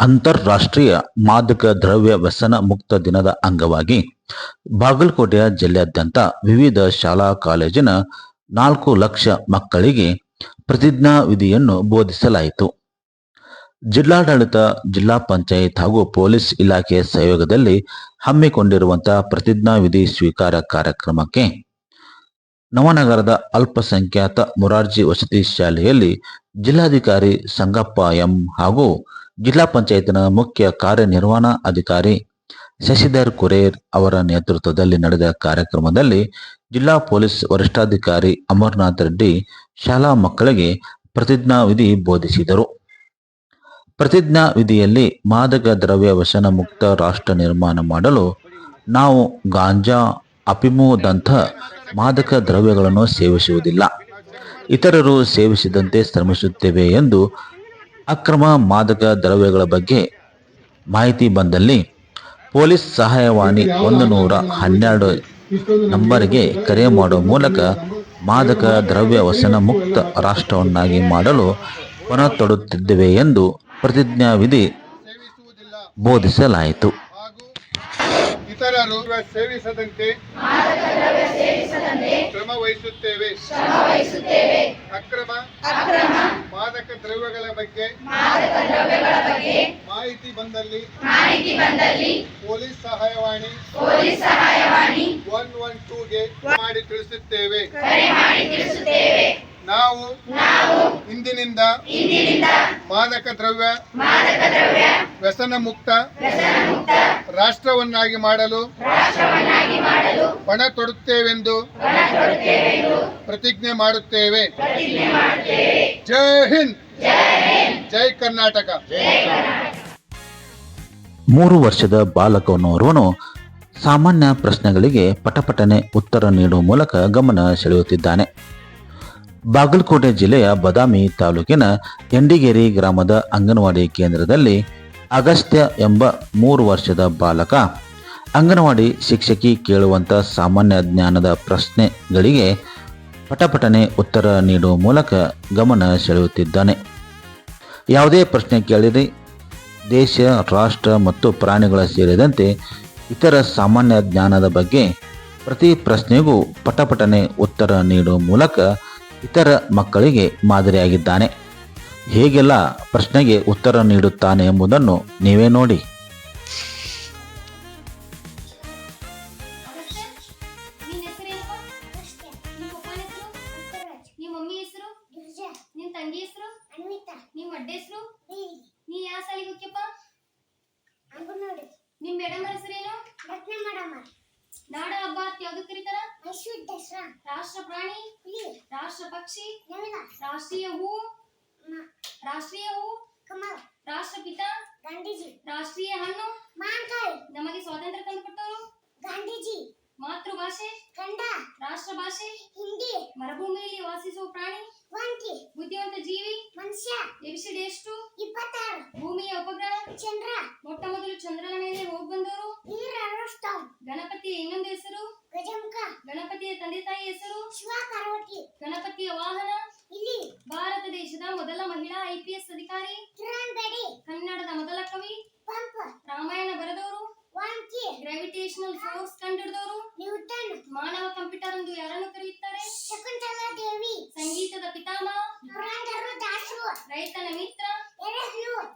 ಅಂತಾರಾಷ್ಟ್ರೀಯ ಮಾದಕ ದ್ರವ್ಯ ವ್ಯಸನ ಮುಕ್ತ ದಿನದ ಅಂಗವಾಗಿ ಬಾಗಲಕೋಟೆಯ ಜಿಲ್ಲೆಯಾದ್ಯಂತ ವಿವಿಧ ಶಾಲಾ ಕಾಲೇಜಿನ ನಾಲ್ಕು ಲಕ್ಷ ಮಕ್ಕಳಿಗೆ ಪ್ರತಿಜ್ಞಾ ವಿಧಿಯನ್ನು ಬೋಧಿಸಲಾಯಿತು. ಜಿಲ್ಲಾಡಳಿತ, ಜಿಲ್ಲಾ ಪಂಚಾಯತ್ ಹಾಗೂ ಪೊಲೀಸ್ ಇಲಾಖೆಯ ಸಹಯೋಗದಲ್ಲಿ ಹಮ್ಮಿಕೊಂಡಿರುವಂತಹ ಪ್ರತಿಜ್ಞಾ ವಿಧಿ ಸ್ವೀಕಾರ ಕಾರ್ಯಕ್ರಮಕ್ಕೆ ನವನಗರದ ಅಲ್ಪಸಂಖ್ಯಾತ ಮೊರಾರ್ಜಿ ವಸತಿ ಶಾಲೆಯಲ್ಲಿ ಜಿಲ್ಲಾಧಿಕಾರಿ ಸಂಗಪ್ಪ ಎಂ ಹಾಗೂ ಜಿಲ್ಲಾ ಪಂಚಾಯತ್ನ ಮುಖ್ಯ ಕಾರ್ಯನಿರ್ವಹಣಾ ಅಧಿಕಾರಿ ಶಶಿಧರ್ ಕುರೇರ್ ಅವರ ನೇತೃತ್ವದಲ್ಲಿ ನಡೆದ ಕಾರ್ಯಕ್ರಮದಲ್ಲಿ ಜಿಲ್ಲಾ ಪೊಲೀಸ್ ವರಿಷ್ಠಾಧಿಕಾರಿ ಅಮರ್ನಾಥ್ ರೆಡ್ಡಿ ಶಾಲಾ ಮಕ್ಕಳಿಗೆ ಪ್ರತಿಜ್ಞಾ ವಿಧಿ ಬೋಧಿಸಿದರು. ಪ್ರತಿಜ್ಞಾ ವಿಧಿಯಲ್ಲಿ ಮಾದಕ ದ್ರವ್ಯ ವ್ಯಸನ ಮುಕ್ತ ರಾಷ್ಟ್ರ ನಿರ್ಮಾಣ ಮಾಡಲು ನಾವು ಗಾಂಜಾ ಅಪಿಮೋದಂಥ ಮಾದಕ ದ್ರವ್ಯಗಳನ್ನು ಸೇವಿಸುವುದಿಲ್ಲ. ಇತರರು ಸೇವಿಸಿದಂತೆ ಶ್ರಮಿಸುತ್ತೇವೆ ಎಂದು ಅಕ್ರಮ ಮಾದಕ ದ್ರವ್ಯಗಳ ಬಗ್ಗೆ ಮಾಹಿತಿ ಬಂದಲ್ಲಿ ಪೊಲೀಸ್ ಸಹಾಯವಾಣಿ ಒಂದು ನೂರ ಹನ್ನೆರಡು ನಂಬರ್ಗೆ ಕರೆ ಮಾಡುವ ಮೂಲಕ ಮಾದಕ ದ್ರವ್ಯ ವಸನ ಮುಕ್ತ ರಾಷ್ಟ್ರವನ್ನಾಗಿ ಮಾಡಲು ಪಣ ತೊಡುತ್ತಿದ್ದೇವೆ ಎಂದು ಪ್ರತಿಜ್ಞಾವಿಧಿ ಬೋಧಿಸಲಾಯಿತು. ಇತರರು ಸೇವಿಸದಂತೆ ಶ್ರಮ ವಹಿಸುತ್ತೇವೆ. ಅಕ್ರಮ ಮಾದಕ ದ್ರವ್ಯಗಳ ಬಗ್ಗೆ ಮಾಹಿತಿ ಬಂದಲ್ಲಿ ಪೊಲೀಸ್ ಸಹಾಯವಾಣಿ ಒನ್ ಒನ್ ಟೂಗೆ ಮಾಡಿ ತಿಳಿಸುತ್ತೇವೆ. ನಾವು ಇಂದಿನಿಂದ ಮಾದಕ ದ್ರವ್ಯ ವ್ಯಸನ ಮುಕ್ತ ರಾಷ್ಟ್ರವನ್ನಾಗಿ ಮಾಡಲು ಪಣ ತೊಡುತ್ತೇವೆಂದು ಪ್ರತಿಜ್ಞೆ ಮಾಡುತ್ತೇವೆ. ಜೈ ಹಿಂದ್! ಜೈ ಕರ್ನಾಟಕ! ಮೂರು ವರ್ಷದ ಬಾಲಕನೋರ್ವನು ಸಾಮಾನ್ಯ ಪ್ರಶ್ನೆಗಳಿಗೆ ಪಟಪಟನೆ ಉತ್ತರ ನೀಡುವ ಮೂಲಕ ಗಮನ ಸೆಳೆಯುತ್ತಿದ್ದಾನೆ. ಬಾಗಲಕೋಟೆ ಜಿಲ್ಲೆಯ ಬದಾಮಿ ತಾಲೂಕಿನ ಎಂಡಿಗೇರಿ ಗ್ರಾಮದ ಅಂಗನವಾಡಿ ಕೇಂದ್ರದಲ್ಲಿ ಅಗಸ್ತ್ಯ ಎಂಬ ಮೂರು ವರ್ಷದ ಬಾಲಕ, ಅಂಗನವಾಡಿ ಶಿಕ್ಷಕಿ ಕೇಳುವಂಥ ಸಾಮಾನ್ಯ ಜ್ಞಾನದ ಪ್ರಶ್ನೆಗಳಿಗೆ ಪಟಪಟನೆ ಉತ್ತರ ನೀಡುವ ಮೂಲಕ ಗಮನ ಸೆಳೆಯುತ್ತಿದ್ದಾನೆ. ಯಾವುದೇ ಪ್ರಶ್ನೆ ಕೇಳಿರಿ ದೇಶ, ರಾಷ್ಟ್ರ ಮತ್ತು ಪ್ರಾಣಿಗಳ ಸೇರಿದಂತೆ ಇತರ ಸಾಮಾನ್ಯ ಜ್ಞಾನದ ಬಗ್ಗೆ ಪ್ರತಿ ಪ್ರಶ್ನೆಗೂ ಪಟಪಟನೆ ಉತ್ತರ ನೀಡುವ ಮೂಲಕ ಇತರ ಮಕ್ಕಳಿಗೆ ಮಾದರಿಯಾಗಿದ್ದಾನೆ. ಹೇಗೆಲ್ಲ ಪ್ರಶ್ನೆಗೆ ಉತ್ತರ ನೀಡುತ್ತಾನೆ ಎಂಬುದನ್ನು ನೀವೇ ನೋಡಿ. ಹೆಸರೇನು? ಹಬ್ಬ ಯಾವ್ದು ಕರೀತಾರ ರಾಷ್ಟ್ರ ಪ್ರಾಣಿ ರಾಷ್ಟ್ರ ಪಕ್ಷಿ ರಾಷ್ಟ್ರೀಯ ಹೂ? ರಾಷ್ಟ್ರೀಯ ಹೂ? ರಾಷ್ಟ್ರಪಿತ? ಗಾಂಧೀಜಿ. ರಾಷ್ಟ್ರೀಯ ಹಣ್ಣು? ಮಾವಿನಕಾಯಿ ನಮಗೆ ಸ್ವಾತಂತ್ರ್ಯ ತಂದುಕೊಟ್ಟವರು? ಗಾಂಧೀಜಿ. ಮಾತೃಭಾಷೆ? ಕನ್ನಡ. ರಾಷ್ಟ್ರ ಭಾಷೆ ಹಿಂದಿ. ಮರುಭೂಮಿಯಲ್ಲಿ ವಾಸಿಸುವ ಪ್ರಾಣಿ? ವಾಂತಿ ಬುದ್ಧಿವಂತ ಜೀವಿ? ಮನುಷ್ಯ. ಎಬಿಸಿಡಿ ಎಷ್ಟು ಇಪ್ಪತ್ತಾರು. ಭೂಮಿಯ ಉಪಗ್ರಹ? ಚಂದ್ರ. ಮೊಟ್ಟ ಮೊದಲು ಚಂದ್ರನ ಮೇಲೆ ಹೋಗಿ ಬಂದವರು? ಗಣಪತಿಯ ಇನ್ನೊಂದು ಹೆಸರು ಗಣಪತಿಯ ವಾಹನ. ಇಲ್ಲಿ ಭಾರತ ದೇಶದ ಮೊದಲ ಮಹಿಳಾ ಐಪಿಎಸ್ ಅಧಿಕಾರಿ. ಕನ್ನಡದ ಮೊದಲ ಕವಿ. ಪಂಪ. ರಾಮಾಯಣ ಬರೆದವರು. ಗ್ರಾವಿಟೇಷನಲ್ ಫೋರ್ಸ್ ಕಂಡುಹಿಡಿದವರು ನ್ಯೂಟನ್. ಮಾನವ ಕಂಪ್ಯೂಟರ್ ಎಂದು ಯಾರನ್ನು ಕರೆಯುತ್ತಾರೆ? ಶಕುಂತಲಾ ದೇವಿ. ಸಂಗೀತದ ಪಿತಾಮಹ. ಪುರಂದರು ದಾಸು ರೈತನ ಮಿತ್ರ.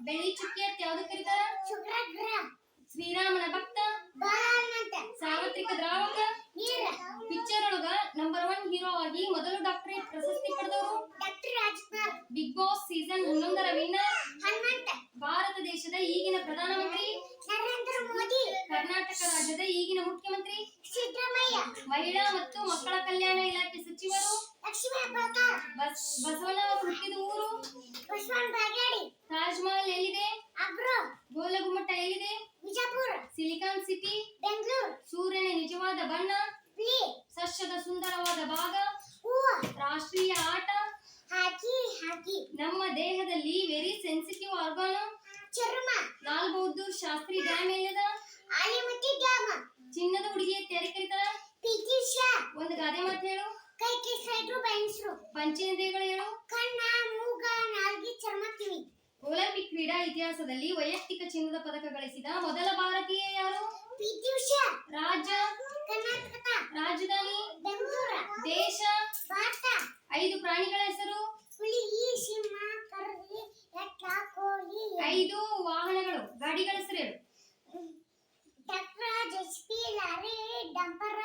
ಬೆಳ್ಳಿ ಚುಕ್ಕಿ ಅಂತ ಯಾವ್ದು ಕರೀತಾರೆ? ಶುಕ್ರಗ್ರಹ ಶ್ರೀರಾಮನ ಭಕ್ತ. ಪ್ರಧಾನಮಂತ್ರಿ ನರೇಂದ್ರ ಮೋದಿ. ಕರ್ನಾಟಕ ರಾಜ್ಯದ ಈಗಿನ ಮುಖ್ಯಮಂತ್ರಿ ಸಿದ್ದರಾಮಯ್ಯ. ಮಹಿಳಾ ಮತ್ತು ಮಕ್ಕಳ ಕಲ್ಯಾಣ ಇಲಾಖೆ ಸಚಿವರು ಲಕ್ಷ್ಮೀ ಅವರು ಹುಟ್ಟಿದ ಊರು ಬಾಗೇಡಿ. ತಾಜ್ ಮಹಲ್ ಎಲ್ಲಿದೆ? ಅಬ್ರೋ. ಗೋಲಗುಮ್ಮಟ ಎಲ್ಲಿದೆ? Vijayapura silicon city. ಬೆಂಗಳೂರು. ಸೂರ್ಯನ ನಿಜವಾದ ಬಣ್ಣ. ಸಸ್ಯದ ಸುಂದರವಾದ ಭಾಗ. ಒಂದು ಗಾದೆ ಮಾತು ಹೇಳು. ಕೈ ಕೈ ಸೈಡ್ರು ಬಯಸ್ರು ಪಂಚೇಂದ್ರಿಯಗಳು ಹೇಳು ಕಣ್ಣ ಮೂಗ ನಾಲ್ಗೆ ಚರ್ಮ ಕಿವಿ ಒಲಿಂಪಿಕ್ ಕ್ರೀಡಾ ಇತಿಹಾಸದಲ್ಲಿ ವೈಯಕ್ತಿಕ ಚಿನ್ನದ ಪದಕ ಗಳಿಸಿದ ಮೊದಲ ಭಾರತೀಯ ಯಾರು? ಪಿಟಿ ಉಷಾ ರಾಜ್ಯ? ಕರ್ನಾಟಕ. ರಾಜಧಾನಿ? ಬೆಂಗಳೂರು. ದೇಶ? ಭಾರತ. ಐದು ಪ್ರಾಣಿಗಳ ಹೆಸರು? ಹುಲಿ ಸಿಂಹ ಕರಡಿ ಎಟ್ಟ ಕೋಳಿ. ಐದು ವಾಹನಗಳು. ಗಾಡಿಗಳ ಹೆಸರು ಹೇಳು. ಟ್ರ್ಯಾಕ್ಟರ್ ಜೆಸಿಬಿ ಲಾರಿ ಡಂಪರ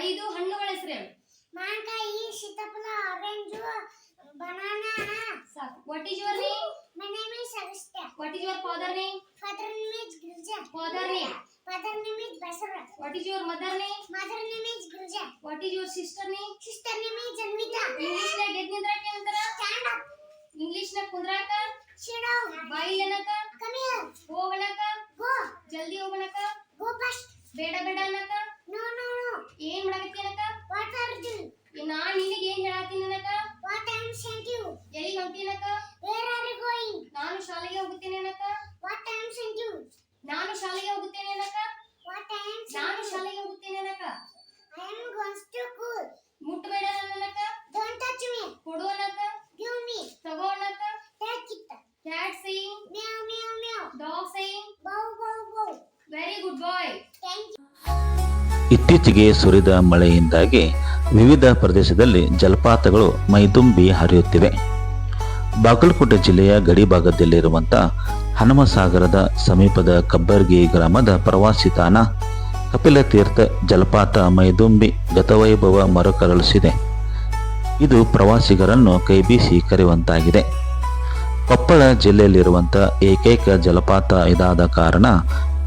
ಐದು ಹಣ್ಣುಗಳ ಹೆಸರು ಹೇಳು ಮಾವಿನಕಾಯಿ ಸೀತಾಫಲ ಆರೆಂಜು ಬನಾನಾ ಸಾಕು what is your name My name is Agastya. What is your father name Father name is Girija. Father name? Father name is Basara. What is your mother name Mother name is Girija. What is your sister name Sister name is Janvita. English ನಾಗ ಎದ್ ನಿಂದ್ರಾಕ ಅಂತಾರ Stand up. English ನಾಗ ಕುಂದ್ರಾಕ Sit down. ಬಾಯಿ ಏನಕ Come here. ಹೋಗಣಕ Go. ಜಲ್ದಿ ಹೋಗಣಕ Go fast. ಬೇಡ ಬೇಡ ಇತ್ತೀಚೆಗೆ ಸುರಿದ ಮಳೆಯಿಂದಾಗಿ ವಿವಿಧ ಪ್ರದೇಶದಲ್ಲಿ ಜಲಪಾತಗಳು ಮೈದುಂಬಿ ಹರಿಯುತ್ತಿವೆ. ಬಾಗಲಕೋಟೆ ಜಿಲ್ಲೆಯ ಗಡಿಭಾಗದಲ್ಲಿರುವಂಥ ಹನುಮಸಾಗರದ ಸಮೀಪದ ಕಬ್ಬರ್ಗಿ ಗ್ರಾಮದ ಪ್ರವಾಸಿ ತಾಣ ಕಪಿಲತೀರ್ಥ ಜಲಪಾತ ಮೈದುಂಬಿ ಗತವೈಭವ ಮರುಕರಳಿಸಿದೆ. ಇದು ಪ್ರವಾಸಿಗರನ್ನು ಕೈಬೀಸಿ ಕರೆಯುವಂತಾಗಿದೆ. ಕೊಪ್ಪಳ ಜಿಲ್ಲೆಯಲ್ಲಿರುವಂಥ ಏಕೈಕ ಜಲಪಾತ ಇದಾದ ಕಾರಣ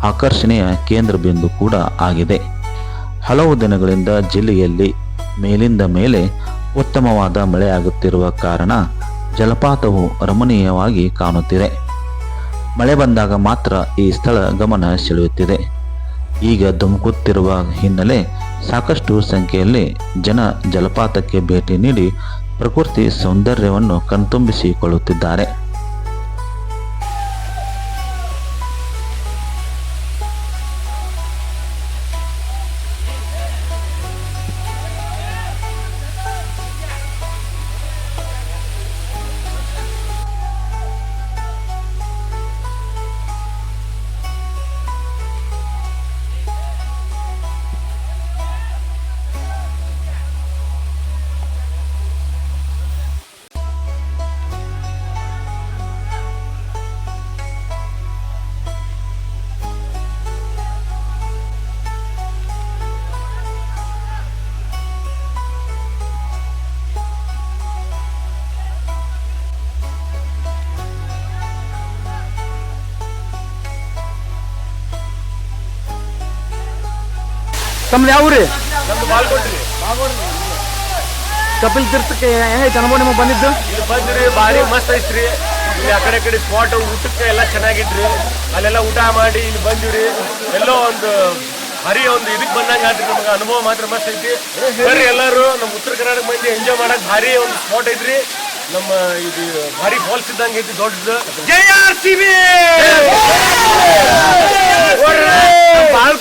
ಆಕರ್ಷಣೆಯ ಕೇಂದ್ರ ಬಿಂದು ಕೂಡ ಆಗಿದೆ. ಹಲವು ದಿನಗಳಿಂದ ಜಿಲ್ಲೆಯಲ್ಲಿ ಮೇಲಿಂದ ಮೇಲೆ ಉತ್ತಮವಾದ ಮಳೆಯಾಗುತ್ತಿರುವ ಕಾರಣ ಜಲಪಾತವು ರಮಣೀಯವಾಗಿ ಕಾಣುತ್ತಿದೆ. ಮಳೆ ಬಂದಾಗ ಮಾತ್ರ ಈ ಸ್ಥಳ ಗಮನ ಸೆಳೆಯುತ್ತಿದೆ. ಈಗ ಧುಮುಕುತ್ತಿರುವ ಹಿನ್ನೆಲೆ ಸಾಕಷ್ಟು ಸಂಖ್ಯೆಯಲ್ಲಿ ಜನ ಜಲಪಾತಕ್ಕೆ ಭೇಟಿ ನೀಡಿ ಪ್ರಕೃತಿ ಸೌಂದರ್ಯವನ್ನು ಕಣ್ತುಂಬಿಸಿಕೊಳ್ಳುತ್ತಿದ್ದಾರೆ. ತಮ್ದು ಯಾವ ರೀ ಕಪಿಲ್ ತೀರ್ಥಕ್ಕೆ ಹೆಂಗೈತೆ ಅನುಭವ ನಿಮಗೆ ಬಂದಿದ್ದು? ಇಲ್ಲಿ ಬಂದ್ರಿ ಭಾರಿ ಮಸ್ತ್ ಐತ್ರಿ. ಇಲ್ಲಿ ಆ ಕಡೆ ಈ ಕಡೆ ಸ್ಪಾಟ್ ಊಟಕ್ಕೆ ಎಲ್ಲ ಚೆನ್ನಾಗಿದ್ರಿ. ಅಲ್ಲೆಲ್ಲ ಊಟ ಮಾಡಿ ಇಲ್ಲಿ ಬಂದಿವ್ರಿ ಎಲ್ಲೋ ಒಂದು ಹರಿ ಒಂದು ಇದಕ್ಕೆ ಬಂದಂಗ ಆದ್ರಿ ನಮ್ಗೆ ಅನುಭವ ಮಾತ್ರ ಮಸ್ತ್ ಐತಿ. ಬರ್ರಿ ಎಲ್ಲರೂ ನಮ್ಮ ಉತ್ತರ ಕರ್ನಾಟಕ ಮಂದಿ ಎಂಜಾಯ್ ಮಾಡಕ್ ಭಾರಿ ಒಂದು ಸ್ಪಾಟ್ ಐತ್ರಿ. ನಮ್ಮ ಇದು ಭಾರಿ ಫಾಲ್ಸ್ ಇದ್ದಂಗೆ ಐತಿ ದೊಡ್ಡದು. ಜೈ ಆರ್ ಸಿ ಬಿ!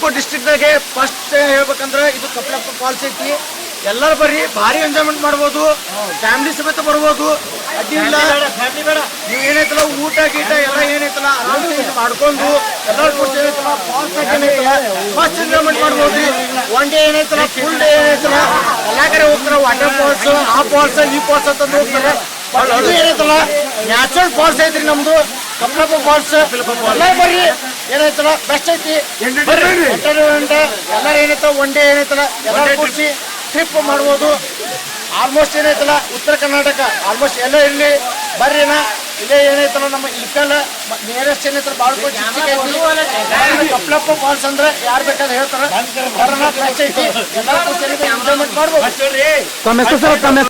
ಬಾಗಲಕೋಟೆ ಡಿಸ್ಟ್ರಿಕ್ಟ್ನಾಗೆ ಫಸ್ಟ್ ಹೇಳ್ಬೇಕಂದ್ರೆ ಇದು ಕಪಿಲಪ್ಪ ಫಾಲ್ಸ್ ಐತಿ. ಎಲ್ಲರೂ ಬರ್ರಿ ಭಾರಿ ಎಂಜಾಯ್ಮೆಂಟ್ ಮಾಡ್ಬೋದು. ಫ್ಯಾಮಿಲಿ ಸಮೇತ ಬರ್ಬೋದು. ಅಡ್ಡಿ ಇಲ್ಲ. ನೀವು ಏನೈತಲ್ಲ ಊಟ ಗೀಟ ಎಲ್ಲ ಏನೈತಲ್ಲ ಆರಾಮ್ ಮಾಡ್ಕೊಂಡು ಎಲ್ಲರೂ ಏನೈತಲ್ಲ ಫಾಲ್ಸ್ ಫಸ್ಟ್ ಎಂಜಾಯ್ಮೆಂಟ್ ಮಾಡ್ಬೋದು. ಒನ್ ಡೇ ಏನೈತಲ್ಲ ಫುಲ್ ಡೇ ಏನೈತಲ್ಲ ಎಲ್ಲಾ ಕಡೆ ಹೋಗ್ತಾರೆ ವಾಟರ್ ಫಾಲ್ಸ್ ಆ ಫಾಲ್ಸ್ ಈ ಫಾಲ್ಸ್ ಅಂತ ಹೋಗ್ತಾರೆ. ಅದು ಏನೈತಲ್ಲ ನ್ಯಾಚುರಲ್ ಫಾಲ್ಸ್ ಐತ್ರಿ ನಮ್ದು. ಕಪಿಲಪ್ಪ ಫಾಲ್ಸ್ ಎಲ್ಲ ಬರ್ರಿ ಏನೈತಲ್ಲ ಬೆಸ್ಟ್ ಐತಿ. ಎಂಟರ್ಟೈನ್ಮೆಂಟ್ ಎಲ್ಲರೂ ಏನೈತಲ್ಲ ಒನ್ ಡೇ ಏನೈತಲ್ಲ ಎಲ್ಲ ಕೂಡಿಸಿ ಟ್ರಿಪ್ ಮಾಡ್ಬೋದು. ಆಲ್ಮೋಸ್ಟ್ ಏನೈತಲ್ಲ ಉತ್ತರ ಕರ್ನಾಟಕ. ಆಲ್ಮೋಸ್ಟ್ ಎಲ್ಲ ಇರಲಿ. ಬರ್ರಿನ ಇಲ್ಲೇ ಏನೈತಲ್ಲ ನಮ್ಮ ಇಲ್ಕಲ್ ನಿಯರೆಸ್ಟ್ ಏನೈತಲ್ಲ ಬಾಳ್ಕೋಟ್ ಕಪ್ಪಲಪ್ಪ ಫಾಲ್ಸ್ ಅಂದ್ರೆ ಯಾರು ಬೇಕಾದ್ರೆ ಹೇಳ್ತಾರೆ. ಬರೋಣ ಬೆಸ್ಟ್ ಐತಿ. ಎಲ್ಲ ಕೂರಿಸಿ ಎಂಜಾಯ್ಮೆಂಟ್ ಮಾಡ್ಬೋದು.